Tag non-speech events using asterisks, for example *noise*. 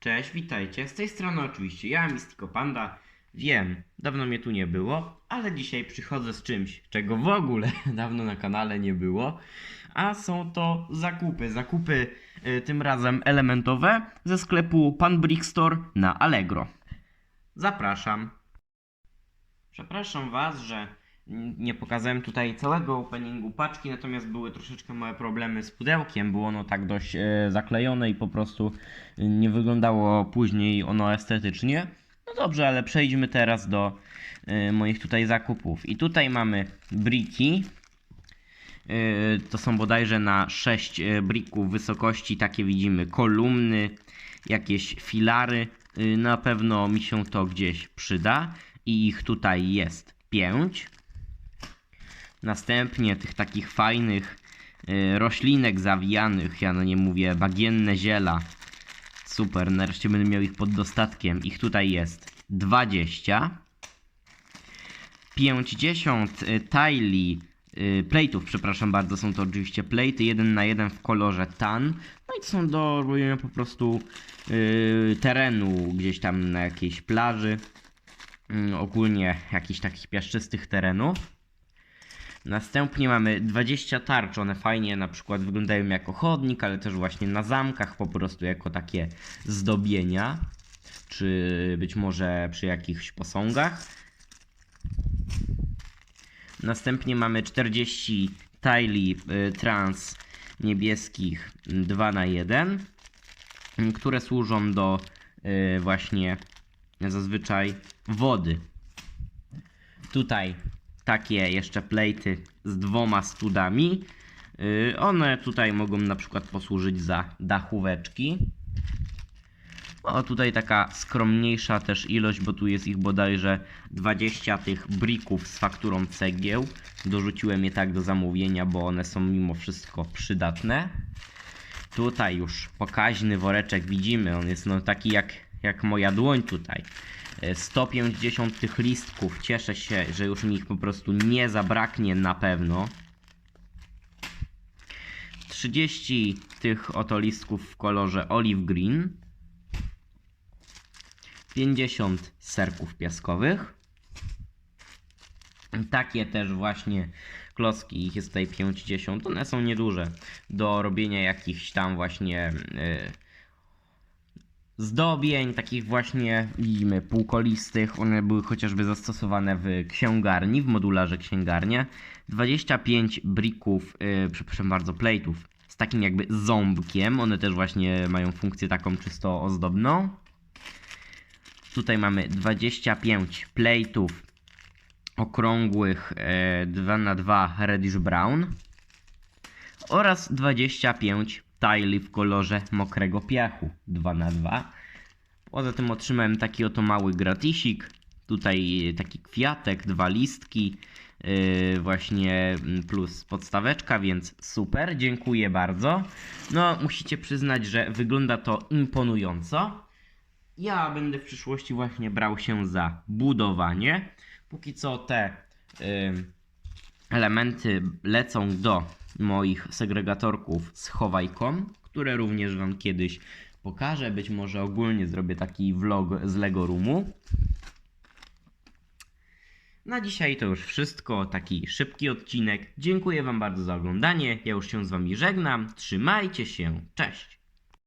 Cześć, witajcie. Z tej strony oczywiście ja, Mystico Panda. Wiem, dawno mnie tu nie było, ale dzisiaj przychodzę z czymś, czego w ogóle *laughs* dawno na kanale nie było. A są to zakupy. Zakupy y, tym razem elementowe ze sklepu Pan Brick Store na Allegro. Zapraszam. Przepraszam Was, że nie pokazałem tutaj całego openingu paczki, natomiast były troszeczkę małe problemy z pudełkiem. Było ono tak dość e, zaklejone i po prostu nie wyglądało później ono estetycznie. No dobrze, ale przejdźmy teraz do e, moich tutaj zakupów. I tutaj mamy briki. E, To są bodajże na 6 brików wysokości, takie widzimy kolumny, jakieś filary. Na pewno mi się to gdzieś przyda i ich tutaj jest 5. Następnie tych takich fajnych y, roślinek zawijanych, ja no nie mówię, bagienne ziela. Super, nareszcie będę miał ich pod dostatkiem. Ich tutaj jest 20. 50 y, tile y, plate'ów, przepraszam bardzo, są to oczywiście plate'y, jeden na jeden w kolorze tan. No i to są do robienia po prostu y, terenu gdzieś tam na jakiejś plaży. Mm, ogólnie jakichś takich piaszczystych terenów. Następnie mamy 20 tarcz, one fajnie na przykład wyglądają jako chodnik, ale też właśnie na zamkach po prostu jako takie zdobienia, czy być może przy jakichś posągach. Następnie mamy 40 tile y, trans niebieskich 2 na 1 y, które służą do y, właśnie zazwyczaj wody. Tutaj takie jeszcze plejty z dwoma studami. Y, One tutaj mogą na przykład posłużyć za dachóweczki. O, tutaj taka skromniejsza też ilość, bo tu jest ich bodajże 20 tych brików z fakturą cegieł. Dorzuciłem je tak do zamówienia, bo one są mimo wszystko przydatne. Tutaj już pokaźny woreczek widzimy, on jest no taki jak, jak moja dłoń tutaj. E, 150 tych listków, cieszę się, że już mi ich po prostu nie zabraknie na pewno. 30 tych oto listków w kolorze olive green. 50 serków piaskowych. Takie też właśnie klocki, ich jest tutaj 50. One są nieduże do robienia jakichś tam właśnie y, zdobień, takich właśnie widzimy półkolistych. One były chociażby zastosowane w księgarni, w modularze księgarnia. 25 brików, y, przepraszam bardzo, plate'ów z takim jakby ząbkiem. One też właśnie mają funkcję taką czysto ozdobną. Tutaj mamy 25 plate'ów okrągłych e, 2x2 reddish brown oraz 25 tile w kolorze mokrego piachu 2x2. Poza tym otrzymałem taki oto mały gratisik. Tutaj taki kwiatek, dwa listki, yy, właśnie mm, plus podstaweczka, więc super, dziękuję bardzo. No, musicie przyznać, że wygląda to imponująco. Ja będę w przyszłości właśnie brał się za budowanie. Póki co te ym, elementy lecą do moich segregatorków z chowajką, które również Wam kiedyś pokażę. Być może ogólnie zrobię taki vlog z Lego Roomu. Na dzisiaj to już wszystko, taki szybki odcinek. Dziękuję Wam bardzo za oglądanie. Ja już się z Wami żegnam. Trzymajcie się. Cześć.